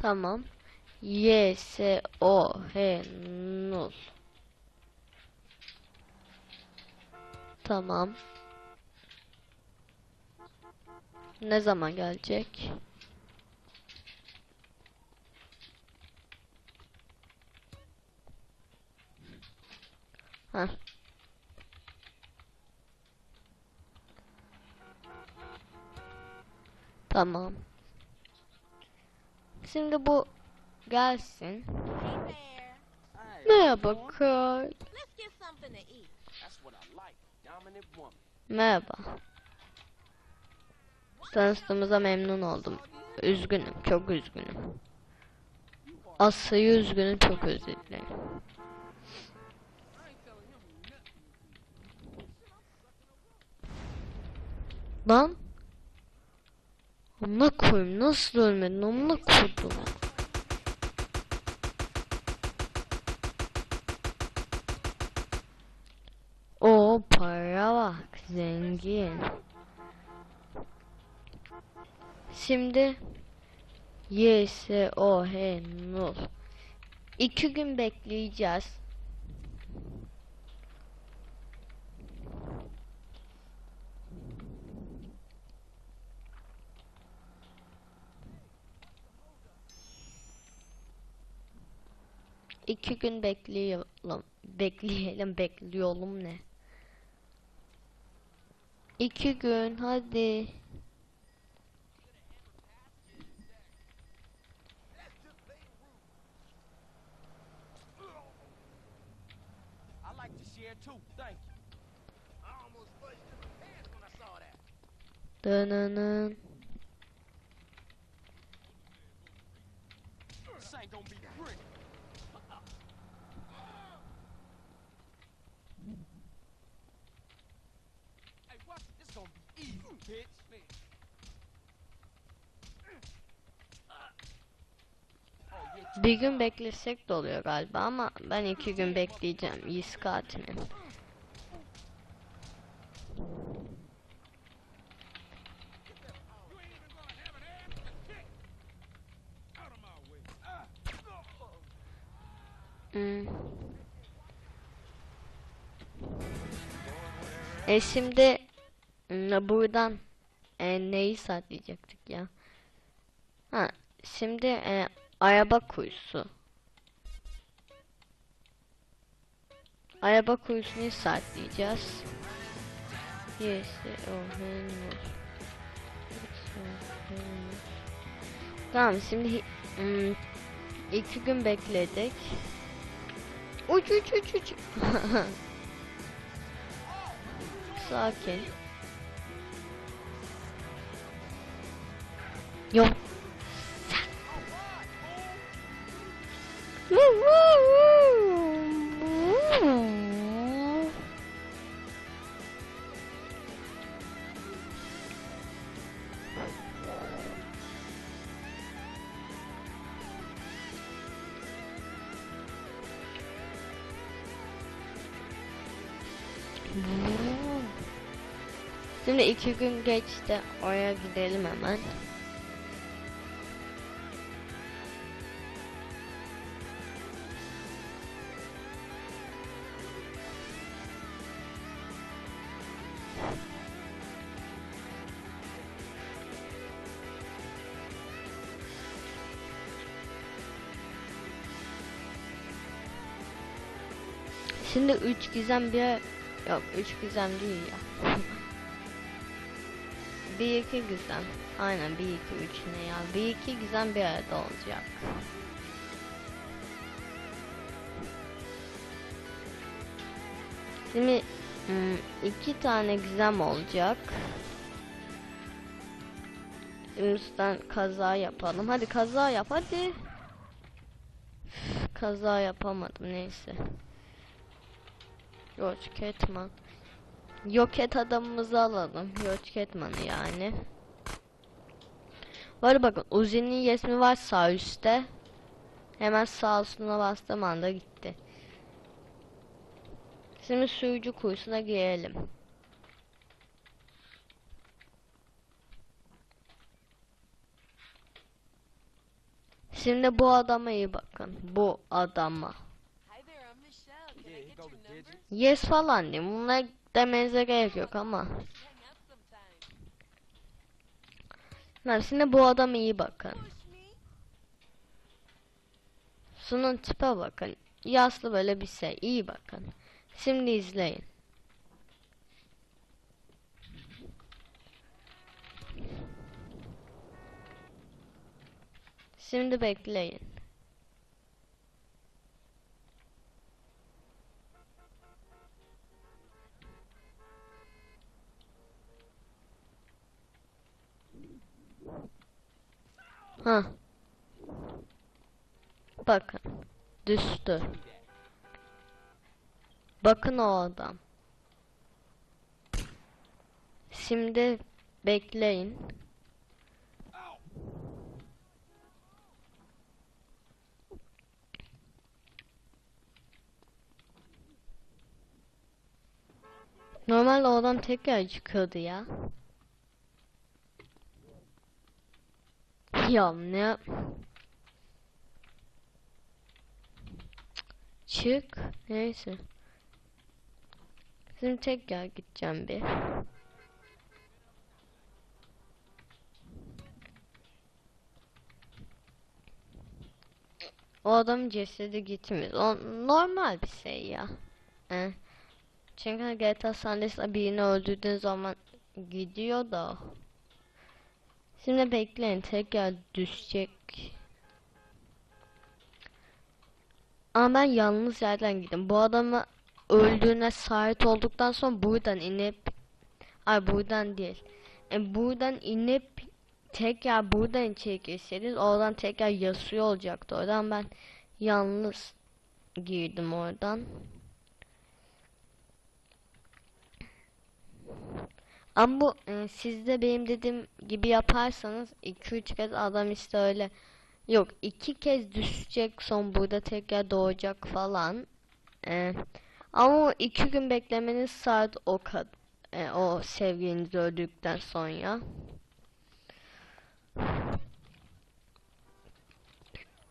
Tamam. Y S O H Nul. Tamam. Ne zaman gelecek? Ha. Tamam. Şimdi bu gelsin. Merhaba woman. Merhaba. Tanıştığımıza memnun oldum. Üzgünüm, çok üzgünüm. Asya'yı üzgünüm, çok özür dilerim. Lan! Amına koyayım, nasıl ölmedin? Amına koydum. O para bak, zengin. Şimdi Y S O H Nul. İki gün bekleyeceğiz. İki gün bekleyelim. Bekleyelim, bekliyorum ne? İki gün hadi. I Bir gün beklesek de oluyor galiba ama ben iki gün bekleyeceğim. Yiğis katilim. Hmm. E şimdi hmm, buradan e, neyi saklayacaktık ya? Ha şimdi e, araba kuyusu. Araba kuyusunu işaretleyeceğiz. Yes, o henüz. Tamam şimdi hmm, iki gün bekledik. Uç uç uç uç. Sakin. Yok. Şimdi iki gün geçti. Oraya gidelim hemen. Şimdi üç gizem bir yok üç gizem değil ya. bir iki gizem. Aynen bir iki üç ne ya? Bir iki gizem bir arada olacak. Şimdi hmm, iki tane gizem olacak. Üstten kaza yapalım. Hadi kaza yap hadi. Kaza yapamadım neyse. George Catman. Yok et adamımızı alalım. George Catman'ı yani. Var bakın Uzi'nin resmi var sağ üstte. Hemen sağ üstüne bastığım anda gitti. Şimdi suyucu kuyusuna girelim. Şimdi bu adama iyi bakın. Bu adama. Yes falan diyeyim. Bunlar demenize gerek yok ama. Şimdi bu adama iyi bakın. Şunun tipe bakın. Yaslı böyle bir şey. İyi bakın. Şimdi izleyin. Şimdi bekleyin. Bakın. Düştü. Bakın o adam. Şimdi bekleyin. Normalde o adam tekrar çıkıyordu ya. Ya ne? Çık. Neyse. Şimdi tekrar gideceğim bir. O adamın cesedi gitmiyor. O normal bir şey ya. He. Çünkü GTA San birini öldürdüğün zaman gidiyor da. Şimdi bekleyin tekrar düşecek. Ama ben yalnız yerden gittim. Bu adamı öldüğüne şahit olduktan sonra buradan inip ay buradan değil. E, buradan inip tekrar buradan içeri girseniz oradan tekrar yasıyor olacaktı. Oradan ben yalnız girdim oradan. Ama bu e, siz de benim dediğim gibi yaparsanız 2-3 kez adam işte öyle yok iki kez düşecek son burada tekrar doğacak falan. E, ama iki gün beklemeniz saat o kad e, o sevgiliniz öldükten sonra.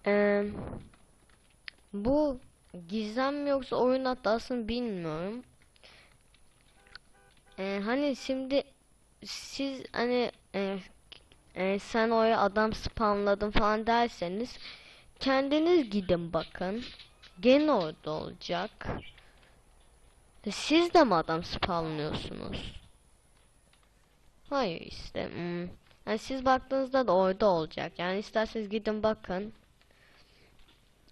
E, bu gizem yoksa oyun hatasını bilmiyorum. Ee, hani şimdi siz hani e, e, sen oraya adam spamladın falan derseniz kendiniz gidin bakın. Gene orada olacak. Siz de mi adam spamlıyorsunuz? Hayır işte. hmm. Yani siz baktığınızda da orada olacak. Yani isterseniz gidin bakın.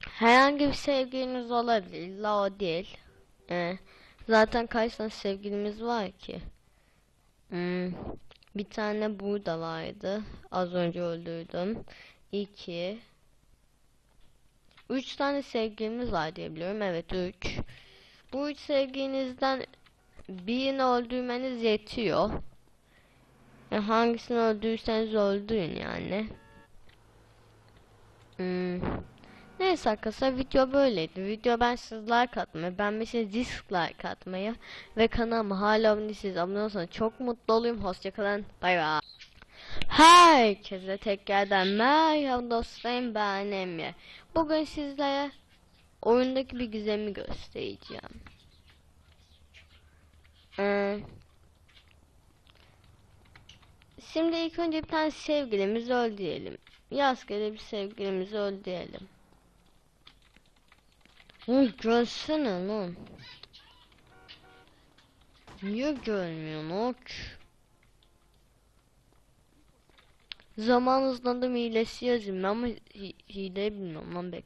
Herhangi bir sevgiliniz olabilir. İlla o değil. Ee, Zaten kaç tane sevgilimiz var ki? Hmm, bir tane burada vardı. Az önce öldürdüm. İki. Üç tane sevgilimiz var diye biliyorum. Evet üç. Bu üç sevgilinizden birini öldürmeniz yetiyor. Yani hangisini öldürürseniz öldürün yani. Hmm. Neyse arkadaşlar video böyleydi. Video ben siz like atmayı, ben mesela disk like atmayı ve kanalıma hala abone değilseniz abone olursanız çok mutlu olurum. Hoşçakalın. Bay bay. Herkese tekrardan merhaba dostlarım ben Emre. Bugün sizlere oyundaki bir gizemi göstereceğim. Ee, şimdi ilk önce bir tane sevgilimizi öldürelim. Rastgele bir sevgilimizi öldürelim. Oğlum gelsene lan. Niye gelmiyorsun oç? Zaman hızlandım hilesi yazayım ama hi hileyi bilmiyorum lan bek.